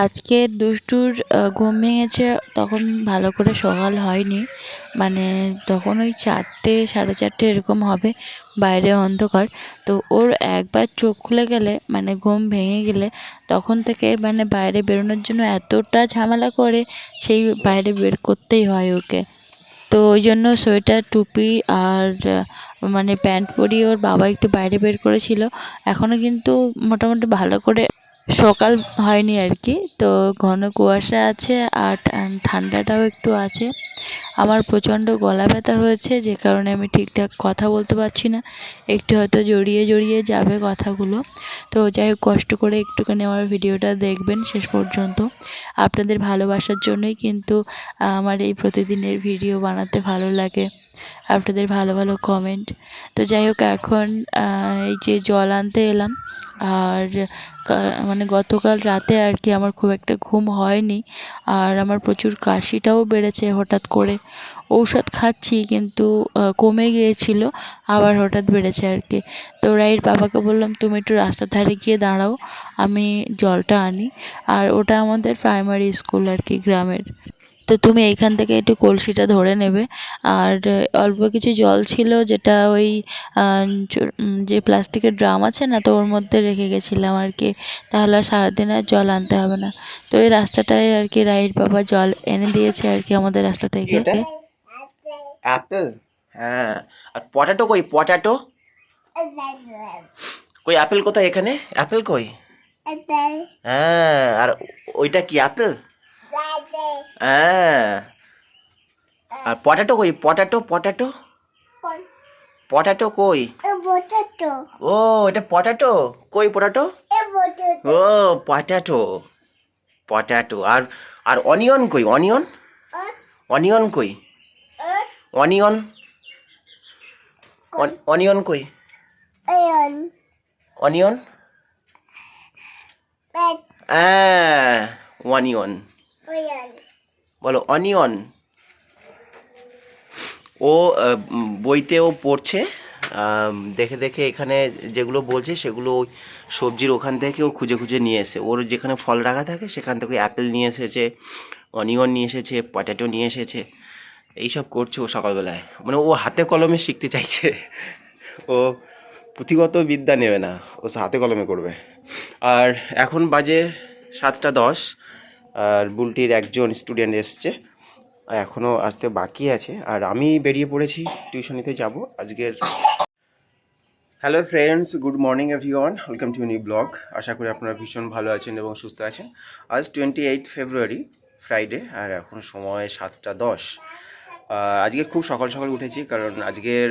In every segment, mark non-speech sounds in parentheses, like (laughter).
আজকে দুষ্টুর ঘুম ভেঙেছে, তখন ভালো করে সকাল হয়নি। মানে তখন ওই চারটে, সাড়ে চারটে এরকম হবে, বাইরে অন্ধকার। তো ওর একবার চোখ খুলে গেলে মানে ঘুম ভেঙে গেলে, তখন থেকে মানে বাইরে বেরোনোর জন্য এতটা ঝামেলা করে, সেই বাইরে বের করতেই হয় ওকে। তো ওই জন্য সোয়েটার, টুপি আর মানে প্যান্ট পরিয়ে ওর বাবা একটু বাইরে বের করেছিল। এখনও কিন্তু মোটামুটি ভালো করে সকাল হয়নি আর কি, তো ঘন কুয়াশা আছে আর ঠান্ডাটাও একটু আছে। আমার প্রচণ্ড গলা ব্যথা হয়েছে, যে কারণে আমি ঠিকঠাক কথা বলতে পারছি না। একটু হয়তো জড়িয়ে জড়িয়ে যাবে কথাগুলো। তো যাই হোক, কষ্ট করে একটুখানি আমার ভিডিওটা দেখবেন শেষ পর্যন্ত। আপনাদের ভালোবাসার জন্যই কিন্তু আমার এই প্রতিদিনের ভিডিও বানাতে ভালো লাগে। আপনাদের ভালো ভালো কমেন্ট তো যাই হোক, এখন এই যে জল আনতে এলাম, আর মানে গতকাল রাতে আর কি আমার খুব একটা ঘুম হয়নি, আর আমার প্রচুর কাশিটাও বেড়েছে হঠাৎ করে। ঔষধ খাচ্ছি কিন্তু কমে গিয়েছিল, আবার হঠাৎ বেড়েছে আর কি। তো রাইট বাবাকে বললাম, তুমি একটু রাস্তার ধারে গিয়ে দাঁড়াও, আমি জলটা আনি। আর ওটা আমাদের প্রাইমারি স্কুল আর কি, গ্রামের। তো তুমি এইখান থেকে একটু কলসিটা ধরে নেবে। আর অল্প কিছু জল ছিল যেটা ওই যে প্লাস্টিকের ড্রাম আছে না তো ওর মধ্যে রেখে গেছিলাম আর কি। তাহলে আর সারাদিন আর জল আনতে হবে না। তো এই রাস্তাটায় আর কি রাইট বাবা জল এনে দিয়েছে আর কি আমাদের রাস্তা থেকে? অ্যাপেল? হ্যাঁ। আর পটাটো কই? পটাটো? কই অ্যাপেল কোথায় এখানে? অ্যাপেল কই? হ্যাঁ আর ওইটা কি অ্যাপেল? হ্যাঁ। আর পটাটো কই? Potato potato? পটাটো কই? ও এটা পটাটো? কই পটাটো? ও পটাটো। পটাটো। আর আর অনিয়ন কই? অনিয়ন? অনিয়ন কই? অনিয়ন? অনিয়ন কই? অনিয়ন? হ্যাঁ অনিয়ন। বলো অনিয়ন ও বইতে ও পড়ছে। দেখে দেখে এখানে যেগুলো বলছে সেগুলো ওই সবজির ওখান থেকে ও খুঁজে খুঁজে নিয়ে এসে। ওর যেখানে ফল রাখা থাকে সেখান থেকে অ্যাপেল নিয়ে এসেছে, অনিয়ন নিয়ে এসেছে, পটেটো নিয়ে এসেছে। এইসব করছে ও সকালবেলায়। মানে ও হাতে কলমে শিখতে চাইছে। ও পুঁথিগত বিদ্যা নেবে না। ও হাতে কলমে করবে। আর এখন বাজে সাতটা দশ। আর বুলটির একজন স্টুডেন্ট এসছে। এখনও আসতে বাকি আছে। আর আমি বেরিয়ে পড়েছি, টিউশনিতে যাব আজকের। Hello friends good morning everyone welcome to new blog আশা করি আপনারা ভীষণ ভালো আছেন এবং সুস্থ আছেন। আজ টোয়েন্টি এইট ফেব্রুয়ারি ফ্রাইডে আর এখন সময় সাতটা দশ। আজকে খুব সকাল সকাল উঠেছি, কারণ আজকের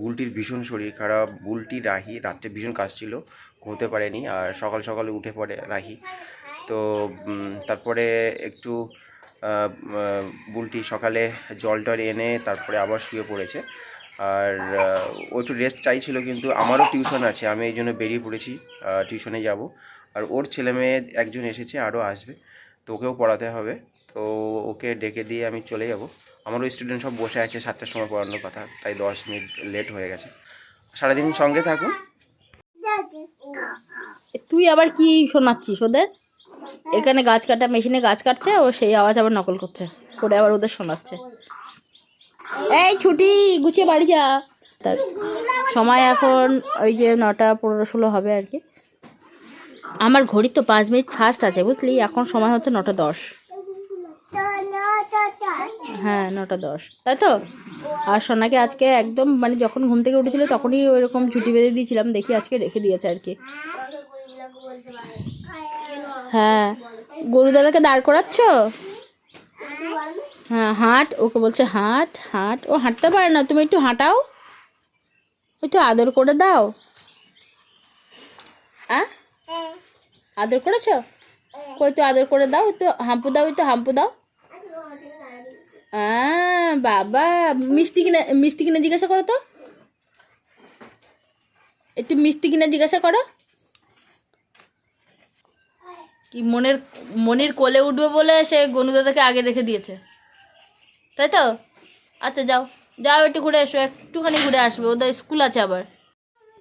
বুলটির ভীষণ শরীর খারাপ। বুলটি রাহি, রাত্রে ভীষণ কাজ ছিল ঘুমোতে পারেনি, আর সকাল সকালে উঠে পড়ে রাহি। তো তারপরে একটু বুলটি সকালে জল টল এনে তারপরে আবার শুয়ে পড়েছে। আর ও একটু রেস্ট চাইছিল কিন্তু আমারও টিউশন আছে, আমি এই জন্য বেরিয়ে পড়েছি টিউশনে যাব। আর ওর ছেলে মেয়ে একজন এসেছে, আরও আসবে, তো ওকেও পড়াতে হবে। তো ওকে ডেকে দিয়ে আমি চলে যাব। আমারও স্টুডেন্ট সব বসে আছে, সাতটার সময় পড়ানোর কথা, তাই দশ মিনিট লেট হয়ে গেছে। সারাদিন সঙ্গে থাকুন। তুই আবার কি শোনাচ্ছিস ওদের? এখানে গাছ কাটা মেশিনে গাছ কাটছে, ও সেই আওয়াজ আবার নকল করছে। করে আবার ওদের শোনাচ্ছে। এই ছুটি, গুছিয়ে বাড়ি যা। তার সময় এখন ওই যে নটা পনেরো ষোলো হবে আর কি। আমার ঘড়ি তো পাঁচ মিনিট ফাস্ট আছে, বুঝলি? এখন সময় হচ্ছে নটা দশ। হ্যাঁ নটা দশ। তাই তো? আর সোনাকে আজকে একদম মানে যখন ঘুম থেকে উঠেছিল তখনই ওইরকম ছুটি বেঁধে দিয়েছিলাম, দেখি আজকে রেখে দিয়েছে আর কি। হ্যাঁ। গরু দাদাকে দাঁড় করাচ্ছ? হ্যাঁ হাঁট। ওকে বলছে হাঁট হাঁট। ও হাঁটতে পারে না। তুমি একটু হাঁটাও। একটু আদর করে দাও। আদর করেছ? কই তো আদর করে দাও তো হাম্পু দাও তো হাম্পু দাও। বাবা। মিষ্টি কিনে মিষ্টি কিনে জিজ্ঞাসা করো তো। একটু মিষ্টি কিনে জিজ্ঞাসা করো। কি মনের, মনির কোলে উঠবে বলে সে গনু দাদাকে আগে রেখে দিয়েছে। তাই তো? আচ্ছা যাও। যাও, একটু ঘুরে এসো। একটুখানি ঘুরে আসবে। ওদের স্কুল আছে আবার।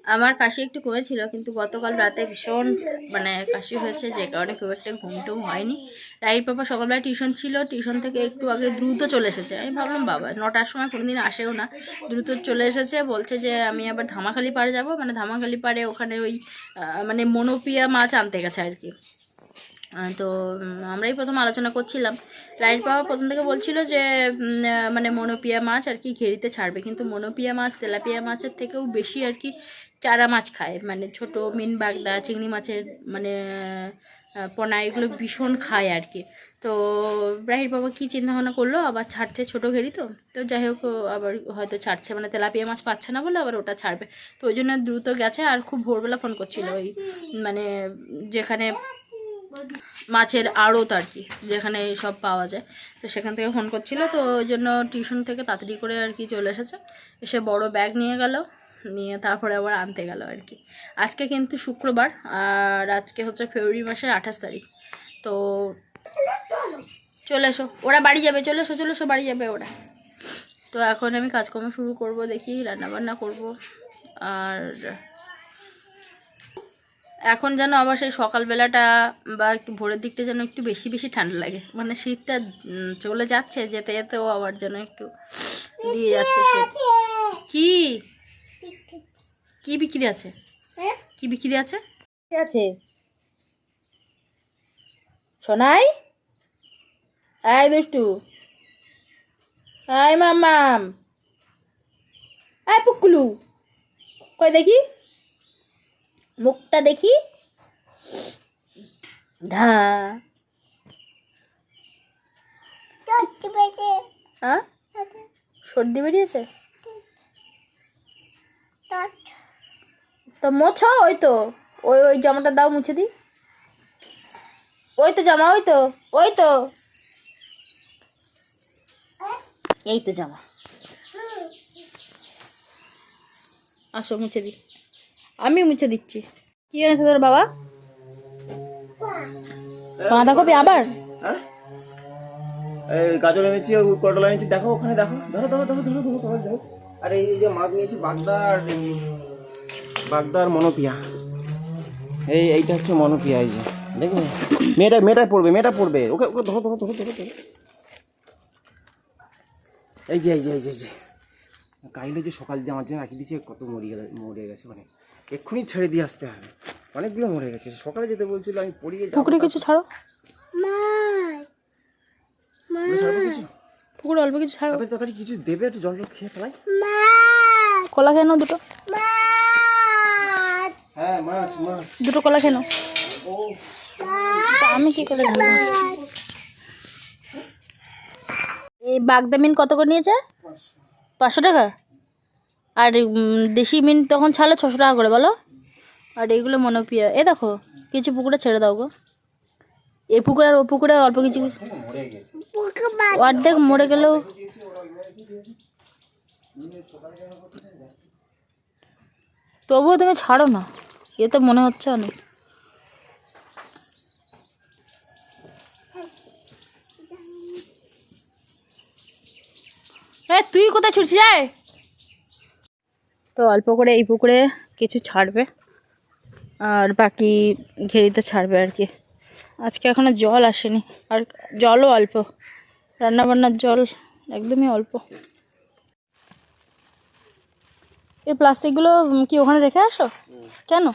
আমার কাশি একটু কমেছিল, কিন্তু গতকাল রাতে ভীষণ মানে কাশি হয়েছে, যে কারণে খুব একটা ঘুম টুম হয়নি। রাইট পাপা সকালবেলা টিউশন ছিল। টিউশন থেকে একটু আগে দ্রুত চলে এসেছে। আমি ভাবলাম, বাবা, নটার সময় কোনোদিন আসেও না। দ্রুত চলে এসেছে, বলছে যে, আমি আবার ধামাখালি পাড়ে যাব। মানে ধামাখালি পাড়ে ওখানে ওই মানে মনোপিয়া মাছ আনতে গেছে আর কি। তো আমরাই প্রথম আলোচনা করছিলাম। রাইট বাবা প্রথম থেকে বলছিল যে মানে মনোপিয়া মাছ আর কি ঘেরিতে ছাড়বে। কিন্তু মনোপিয়া মাছ, তেলাপিয়া মাছের থেকেও বেশি আর কি চারা মাছ খায়। মানে ছোট মিন বাগদা, চিংড়ি মাছের মানে পোনা, এগুলো ভীষণ খায় আর কি। তো, রাহির বাবা কী চিন্তা ভাবনা করল? আবার ছাড়ছে ছোটো ঘেরি তো। তো যাই হোক আবার হয়তো ছাড়ছে। মানে তেলাপিয়া মাছ পাচ্ছে না বলে আবার ওটা ছাড়বে। তো ওই জন্য দ্রুত গেছে। আর খুব ভোরবেলা ফোন করছিল ওই মানে যেখানে মাছের আড়ত আর কি, যেখানে সব পাওয়া যায়। তো সেখান থেকে ফোন করছিল, তো ওই জন্য টিউশন থেকে তাড়াতাড়ি করে আর কি চলে এসেছে। এসে বড় ব্যাগ নিয়ে গেল, নিয়ে তারপরে আবার আনতে গেল আর কি। আজকে কিন্তু শুক্রবার, আর আজকে হচ্ছে ফেব্রুয়ারি মাসের আঠাশ তারিখ। তো চলে এসো, ওরা বাড়ি যাবে, চলে এসো চলে এসো, বাড়ি যাবে ওরা। তো এখন আমি কাজকর্ম শুরু করব, দেখি রান্নাবান্না করব, আর এখন যেন আবার সেই সকালবেলাটা বা একটু ভোরের দিকটা যেন একটু বেশি বেশি ঠান্ডা লাগে। মানে শীতটা চলে যাচ্ছে, যেতে যেতেও আবার যেন একটু দিয়ে যাচ্ছে শীত। কি? কি বিক্রি আছে? কি বিক্রি আছে? আছে? সোনাই? আয় দুষ্টু। আয় মামাম আয় পুকুলু। কই দেখি? মুখটা দেখি। ধা। হ্যাঁ সর্দি বেরিয়েছে? তো মোছো ওই তো। ওই ওই জামাটা দাও মুছে দি ওই তো জামা ওই তো ওই তো। এই তো জামা। আসো মুছে দি আমি মুছে দিচ্ছি। কি এনেছে তোর বাবা? বাঁধাকপি আবার? হ্যাঁ? গাজর এনেছি করলা এনেছি, দেখো ওখানে, দেখো। ধরো ধরো ধরো ধরো ধরো ধরো আর এই যে মাছ নিয়েছি বাগদা আর এই বাগদা আর মনোপিয়া। এই এইটা হচ্ছে মনোপিয়া, এই যে। দেখবে মেয়েটা মেয়েটা পড়বে মেয়েটা পড়বে। ওকে ওকে, ধরো ধরো ধরো ধরো ধরো। এই যে এই যে এই যে এই যে। কাইলে যে সকাল দিয়ে আমার জন্য রাখি দিয়েছে, কত মরে গেলে মরে গেছে মানে। এক্ষুনি ছেড়ে দিয়ে আসতে হবে। অনেকগুলো মরে গেছে। সকালে যেতে বলছিল আমি পড়িয়ে পুকুরে কিছু ছাড়ো? কিছু? পুকুরে অল্প কিছু ছাড়ো। তাড়াতাড়ি কিছু দেবে একটু জল খেয়ে ফেলাই। কলা খেয়ে নাও দুটো। হ্যাঁ মাছ মাছ। দুটো কলা খেয়ে নাও। তা আমি কি করে এই বাগদামিন কত করে নিয়েছে? পাঁচশো টাকা? আর দেশি মিন তখন ছাড়লে ছশো টাকা করে, বলো? আর এইগুলো মনোপিয়া। এ দেখো, কিছু পুকুরে ছেড়ে দাও গো। এ পুকুরে আর ও পুকুরে অল্প কিছু অর্ধেক মরে গেলেও তবুও তুমি ছাড়ো না। এ তো মনে হচ্ছে অনেক। তুই কোথায় ছুটছিস যায় তো অল্প করে এই পুকুরে কিছু ছাড়বে। আর বাকি ঘেরিতে ছাড়বে আর কি। আজকে এখনও জল আসেনি। আর জলও অল্প। রান্নাবান্নার জল একদমই অল্প। এই প্লাস্টিকগুলো কি ওখানে রেখে আসো? কেন?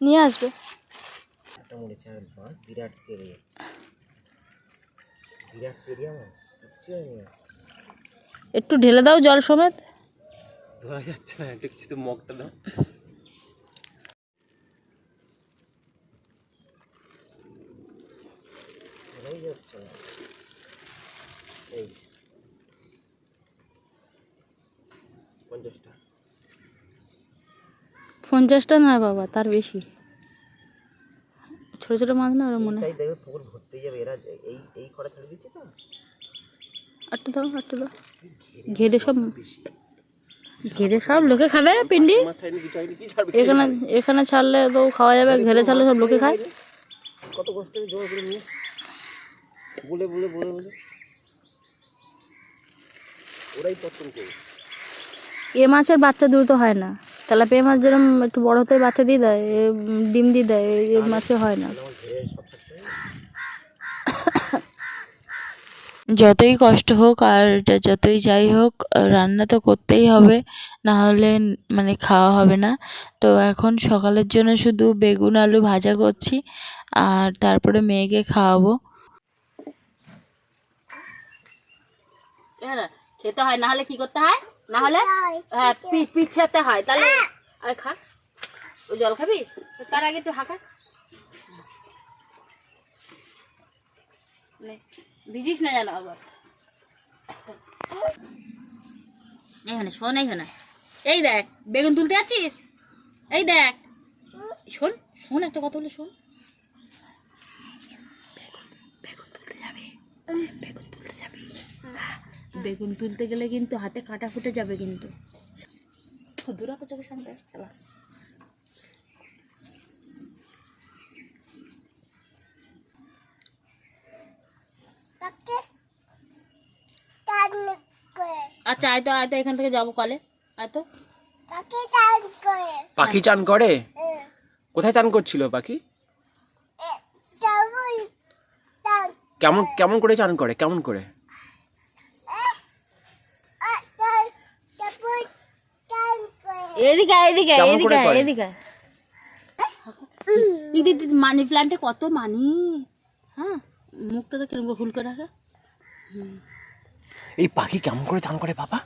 নিয়ে আসবে। একটু ঢেলে দাও জল সমেত। ধোয়া যাচ্ছে না একটু কিছু তো মগটা না। যাচ্ছে না। এই পঞ্চাশটা। পঞ্চাশটা না বাবা তার বেশি। ছোটো ছোটো মাছ না ওরা মনে হয়। দেখবে পুকুর ভর্তি যাবে। এরা এই এই কটা ছেড়ে দিচ্ছে তো? আটটা দাও আটটা দাও। ঘেরে সব ঘেরে সব লোকে খাবে পিন্ডি। এখানে এখানে ছাড়লে তো খাওয়া যাবে ঘেরে ছাড়লে সব লোকে খায়। কত কষ্ট জোর করে নিয়ে বলে বলে বলে বলে। ওরাই পছন্দ করে। এ মাছের বাচ্চা দ্রুত হয় না। তেলাপিয়া মাছ যেরকম একটু বড় হতে বাচ্চা দিয়ে দেয় ডিম দিয়ে দেয় এ মাছে হয় না। যতই কষ্ট হোক আর যতই যাই হোক, রান্না তো করতেই হবে না হলে মানে খাওয়া হবে না। তো এখন সকালের জন্য শুধু বেগুন, আলু ভাজা করছি আর তারপরে মেয়েকে খাওয়াবো। হ্যাঁ খেতে হয় না হলে কি করতে হয়? না হলে হ্যাঁ পিছাতে হয়, তাহলে। খা ওই জল খাবি? তার আগে তুই হাঁকা নে, ভিজিস না জানো আবার। এইখানে শোন, এইখানে। এই দেখ, বেগুন তুলতে যাচ্ছিস? এই দেখ। শোন শোন একটা কথা বলে, শোন। বেগুন তুলতে যাবে? বেগুন তুলতে যাবি? বেগুন তুলতে গেলে কিন্তু হাতে কাটা ফুটে যাবে কিন্তু। দূর তো চোখের সামনে আচ্ছা আয় তো আয় তো এখান থেকে যাব কলে। আয় তো পাখি চান করে? কোথায় চান করছিল পাখি? কেমন কেমন করে চান করে? কেমন করে? এদিকে এদিকে এদিকে? এদিকে দিদি মানি প্ল্যান্টে কত মানি? হ্যাঁ? মুখটা তো কীরকম করে হুল করে রাখে। এই পাখি কেমন করে চান করে বাবা?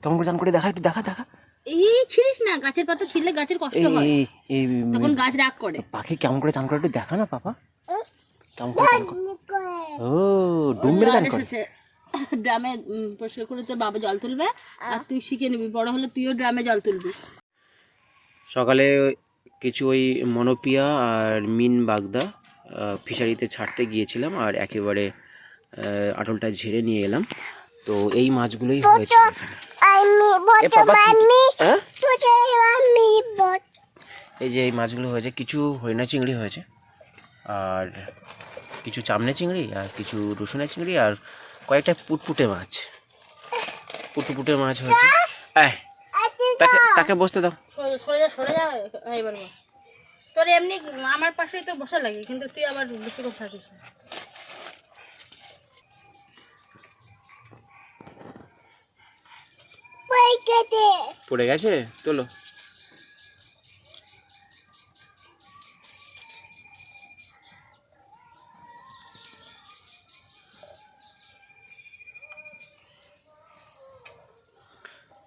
কেমন করে চান করে দেখা একটু দেখা দেখা। এই ছিড়িস না গাছের পাতা ছিঁড়লে গাছের কষ্ট হয়। এই এই তখন গাছ রাগ করে। পাখি কেমন করে চান করে একটু দেখা না বাবা? কেমন করে চান করে ও ডুব মেরে চান করে। এসেছে। ড্রামে পরিষ্কার করে তোর বাবা জল তুলবে আর তুই শিখে নিবি। বড় হলে তুইও ড্রামে জল তুলবি। সকালে কিছু ওই মনোপিয়া আর মিন বাগদা ফিশারিতে ছাড়তে গিয়েছিলাম আর একেবারে আটলটা ঝেড়ে নিয়ে এলাম। তো এই মাছগুলোই হয়েছে হ্যাঁ? এই যে এই মাছগুলো হয়েছে কিছু হরিণা চিংড়ি হয়েছে আর কিছু চামনে চিংড়ি আর কিছু রসুনের চিংড়ি আর কয়েকটা পুটপুটে মাছ। পুটপুটে মাছ হয়েছে। তাকে তাকে বসতে দাও। সরে সরে যা সরে যা হ্যাঁ, এবার তোর এমনি আমার পাশেই তোর বসা লাগে কিন্তু তুই আবার বেশি কথা থাকিস না। পড়ে গেছে? তোলো।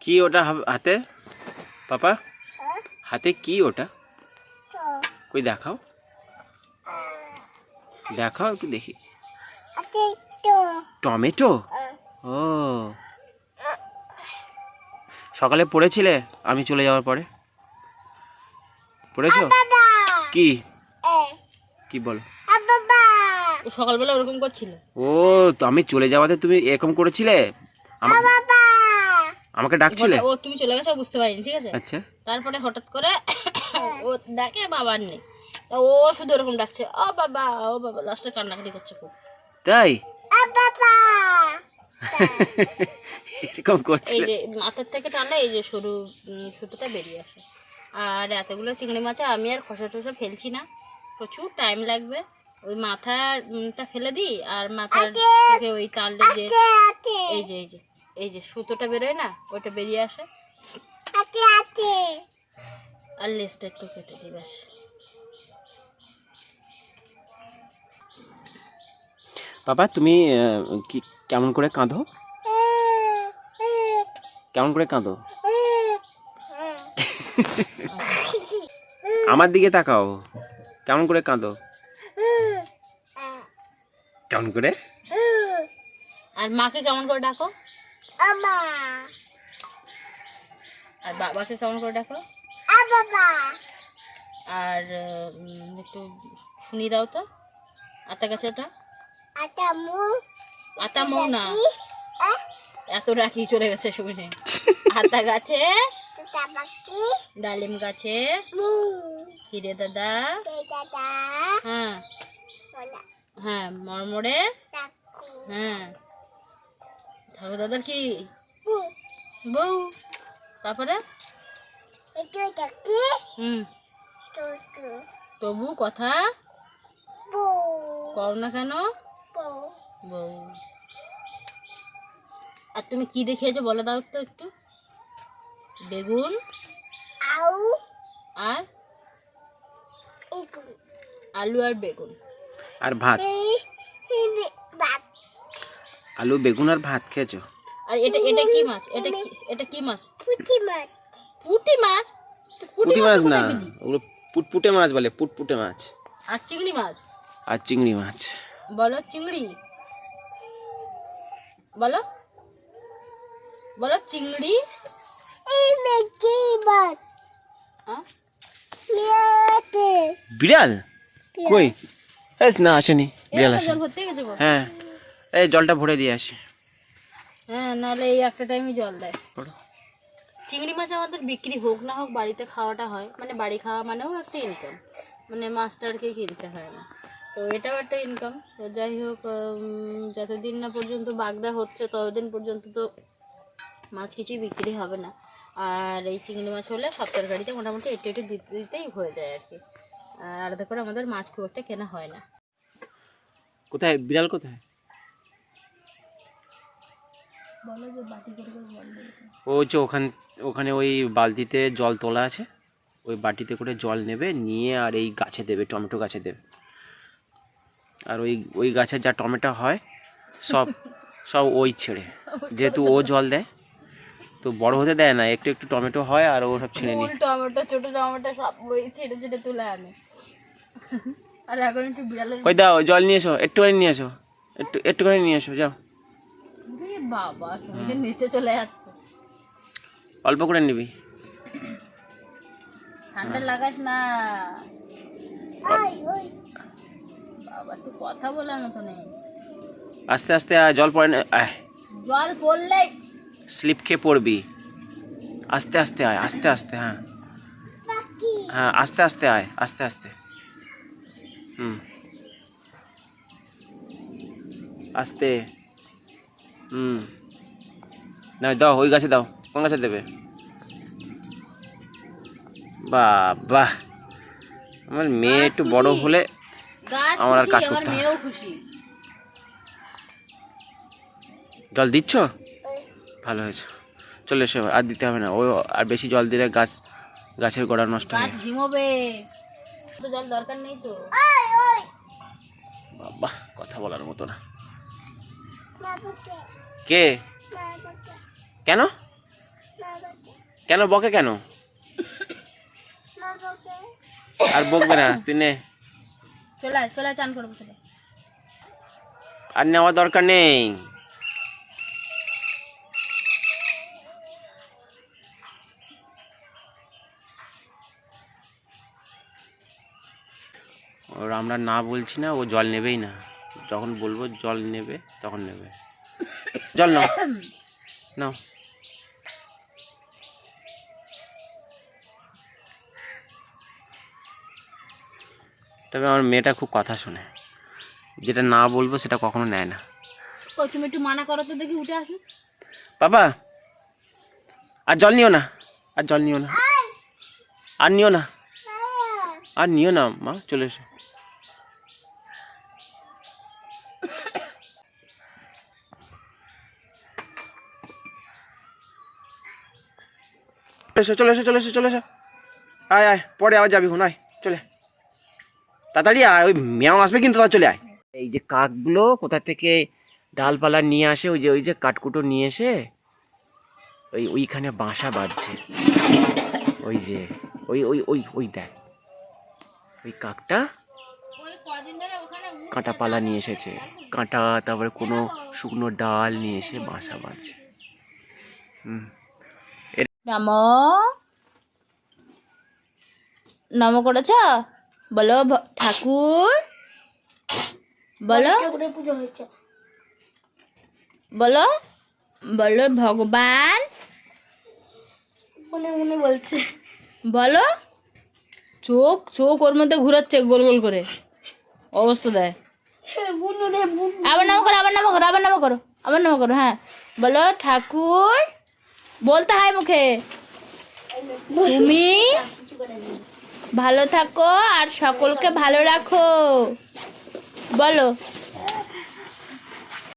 কি ওটা হাতে? পাপা? হাতে কি ওটা? কই দেখাও। দেখাও একটু দেখি। টমেটো? ও। সকালে পড়েছিলে? আমি চলে যাওয়ার পরে। পড়েছো? কি? কি বল? সকালবেলা ওরকম করছিল। ও তো আমি চলে যাওয়াতে তুমি এরকম করেছিলে? আমা- আমাকে ডাকছিলে? ও তুমি চলে গেছো বুঝতে পারিনি ঠিক আছে? আচ্ছা। তারপরে হঠাৎ করে (coughs) ও ডাকে বাবার নেই। তা ও শুধু ওরকম ডাকছে ও বাবা ও বাবা। লাস্টে কান্নাকাটি করছে খুব। তাই? এরকম করছে। এই যে মাথার থেকে টানলে এই যে সরু সুতোটা বেরিয়ে আসে। আর এতগুলো চিংড়ি মাছ আমি আর খসা টসা ফেলছি না। প্রচুর টাইম লাগবে। ওই মাথাটা ফেলে দিই আর মাথার থেকে ওই টানলে যে এই যে এই যে। এই যে সুতোটা বেরোয় না ওটা বেরিয়ে আসে। আর লেসটা একটু কেটে দিই ব্যাস। বাবা তুমি কি কেমন করে কাঁদো? কেমন করে কাঁদো? আমার দিকে তাকাও। কেমন করে কাঁদো? কেমন করে? আর মাকে কেমন করে ডাকো? আর বাবাকে কেমন করে ডাকো? আর একটু শুনিয়ে দাও তো। আতা গাছে এটা আতা মৌ। না। এত রাখি চলে গেছে শুনে। (laughs) আতা গাছে। ডালিম গাছে। হিরে দাদা। হ্যাঁ। হ্যাঁ মরমরে হ্যাঁ। ঠাকুর দাদার কি? বউ তারপরে? হুম। তবু কথা করো না কেন? বউ। আর তুমি কি দেখিয়েছো বলে দাও তো একটু। বেগুন আর আলু আর বেগুন। আর ভাত। আলু বেগুন আর ভাত খেয়েছো? আর এটা এটা কি মাছ? এটা কি এটা কি মাছ? পুঁটি মাছ। তো পুঁটি মাছ না ওগুলো পুটপুটে মাছ বলে পুটপুটে মাছ। আর চিংড়ি মাছ? আর চিংড়ি মাছ। বলো চিংড়ি। বলো। বলো চিংড়ি। হ্যাঁ? বিড়াল। কই? এস না আসেনি। বিড়াল এই আসে জল ভর্তি হয়ে গেছে গো। হ্যাঁ। এই জলটা ভরে দিয়ে আসি। হ্যাঁ নাহলে এই একটা টাইমে জল দেয়। চিংড়ি মাছ আমাদের বিক্রি হোক না হোক বাড়িতে খাওয়াটা হয়। মানে বাড়ি খাওয়া মানেও একটা ইনকাম মানে মাছটারকে কিনতে হয় না। তো এটাও একটা ইনকাম তো যাই হোক যতদিন না পর্যন্ত বাগদা হচ্ছে ততদিন পর্যন্ত তো মাছ কিছুই বিক্রি হবে না। আর এই চিংড়ি মাছ হলে সব তরকারিতে মোটামুটি একটু একটু দিতে দিতেই হয়ে যায় আর কি। আর আলাদা করে আমাদের মাছ খুব একটা কেনা হয় না। কোথায়? বিড়াল কোথায়? যে ও হচ্ছে ওখান ওখানে ওই বালতিতে জল তোলা আছে ওই বাটিতে করে জল নেবে নিয়ে আর এই গাছে দেবে টমেটো গাছে দেবে। আর ওই ওই গাছের যা টমেটো হয় সব (laughs) সব ওই ছেড়ে। যেহেতু ও জল দেয় তো বড় হতে দেয় না একটু একটু টমেটো হয় আর ও সব ছিঁড়ে নিয়ে। ফুল টমেটো ছোট টমেটো সব ওই ছেটে ছেটে তুলে আনে। (laughs) আর এখন একটু বিড়ালের কই দাও জল নিয়ে এসো একটুখানি নিয়ে এসো একটু একটুখানি নিয়ে এসো যাও। বাবা সবাইকে নিচে চলে যাচ্ছে। অল্প করে নিবি। ঠান্ডা লাগাস না। বাবা তুই কথা বলার মতো নেই। আস্তে আস্তে আয়, জল পড়ে না আয়। জল পড়লে। স্লিপ খেয়ে পড়বি। আস্তে আস্তে আয় আস্তে আস্তে হ্যাঁ। হ্যাঁ আস্তে আস্তে আয় আস্তে আস্তে। হুম। আস্তে। হুম। না দাও ওই গাছে দাও। কোন গাছে দেবে? বাহ আমার মেয়ে একটু বড় হলে আমার আর কাজ করতে হবে। জল দিচ্ছ? ভালো হয়েছে। চলে এসে আর দিতে হবে না। ও আর বেশি জল দিলে গাছ গাছের গোড়া নষ্ট হয়ে। ঝিমোবে। জল দরকার নেই তো। বাবা কথা বলার মতো না। কে? কেন? কেন বকে কেন? আর বকবে না তুই নে। চলে চলে চান করব চলে আর নেওয়ার দরকার নেই। ওর আমরা না বলছি না ও জল নেবেই না। যখন বলব জল নেবে তখন নেবে। জল নাও। (coughs) নাও। তবে আমার মেয়েটা খুব কথা শোনে। যেটা না বলব সেটা কখনো নেয় না। কই তুমি একটু মানা করো তো দেখি উঠে আসি। বাবা আর জল নিও না। আর জল নিও না। আর নিও না। আর নিও না মা চলে এসো। এসো, চলে এসো চলে এসো চলে, এসো। আয় আয়, পরে আবার যাবি হুন, আয়, চলে। তাড়াতাড়ি আয়, ওই মেয়াও আসবে কিন্তু তাড়াতাড়ি চলে আয়। এই যে কাকগুলো কোথা থেকে ডালপালা নিয়ে আসে, ওই যে ওই যে কাঠকুটো নিয়ে এসে, ওই ওইখানে বাসা বাঁধছে। ওই যে, ওই ওই ওই ওই দেখ। ওই কাকটা কাঁটা পালা নিয়ে এসেছে। কাঁটা, তারপরে কোনো শুকনো ডাল নিয়ে এসে বাসা বাঁধছে। হুম। নম নম করেছ? বলো ঠাকুর। বলো। বলো। বলো ভগবান। মনে মনে বলছে। বলো। চোখ চোখ ওর মধ্যে ঘুরাচ্ছে গোল গোল করে। অবস্থা দেয়। আবার নাম করো আবার নাম করো আবার নাম করো আবার নাম করো হ্যাঁ। বলো ঠাকুর। বলতে হয় মুখে। তুমি ভালো থাকো আর সকলকে ভালো রাখো। বলো।